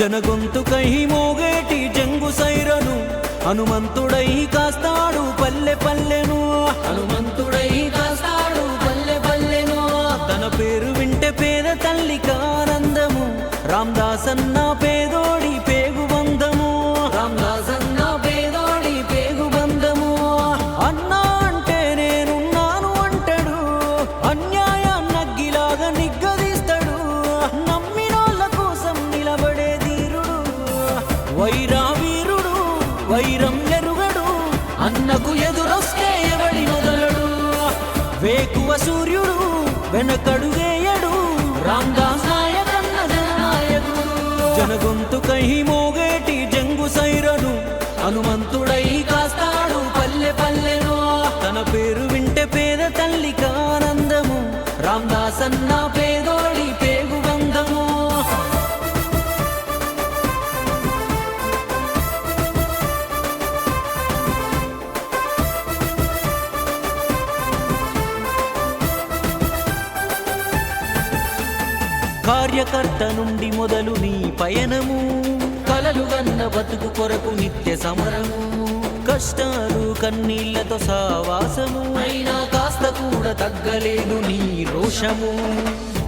జనగొంతుకై మోగేటి జంగు siren హనుమంతుడై కాస్తాడు పల్లె పల్లెను. హనుమంతుడై కాస్తాడు పల్లె పల్లెను. తన పేరు వింటే పేద తల్లికి ఆనందము రామదాసన్న పేదోడి అన్నకు ఎదురొస్తే ఎవడి మొదలడు? వేకువ సూర్యుడు వెనకడుగేయడు రామదాస్ నాయకన్న జననాయకుడు. జనగొంతుకై మోగేటి జంగు సైరను. హనుమంతుడై కాస్తాడు పల్లె పల్లెను. తన పేరు వింటే పేద తల్లికి ఆనందము రామదాసన్న పేదోడి కార్యకర్త నుండి మొదలు నీ పయనము. కలలు గన్న బతుకు కొరకు నిత్య సమరము. కష్టాలు కన్నీళ్ళతో సావాసము. అయినా కాస్త కూడా తగ్గలేదు నీ రోషము.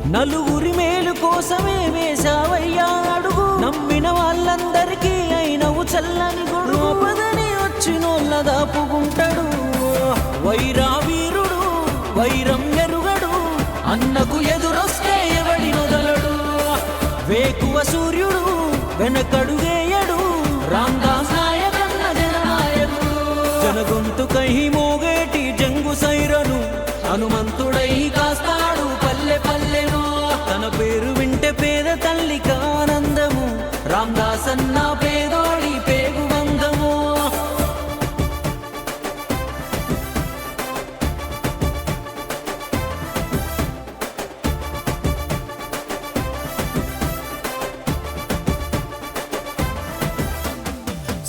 నలుగురి మేలు కోసమే వేశావై వెనకడుగేయడు. రామదాస్ నాయకన్న జననాయకుడు. జనగొంతుకై మోగేటి జంగు సైరను. హనుమంతుడై కాస్తాడు పల్లె పల్లెను. తన పేరు వింటే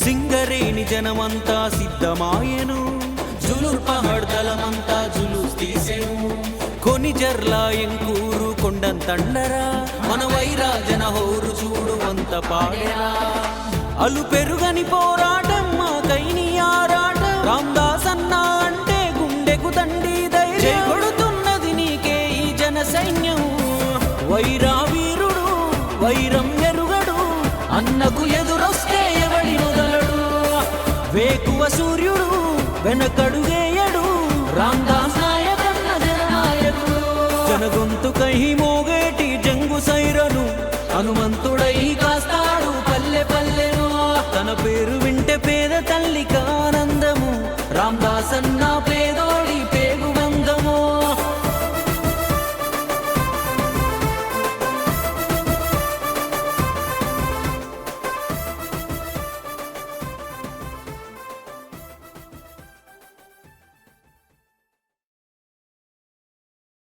సింగరేణి జనమంతా సిద్ధమాయను. జులుర్ పహడ్ దళమంతా జులూస్ తీసెను. కొని జర్ల ఎంకూరు కొండంతండరా మన వైరాజన హోరు చూడు అంత పాడే అలు పెరుగని పోరాటం మా కైని ఆరాటం. రామ్దాస్ అన్న అంటే గుండెకు దండి ధైర్యం. కొడుతున్నది నీకే ఈ జన సైన్యం వైరా వీరుడు వైరం ఎరుగడు అన్నకు ఎదురొస్తు వేకువ సూర్యుడు వెనకడుగేయడు రామదాస్ నాయకన్న జననాయకుడు జనగొంతుకై మోగేటి జంగు సైరను హనుమంతుడై కాస్తాడు పల్లె పల్లెను. తన పేరు వింటే పేద తల్లికి ఆనందము రామదాసన్న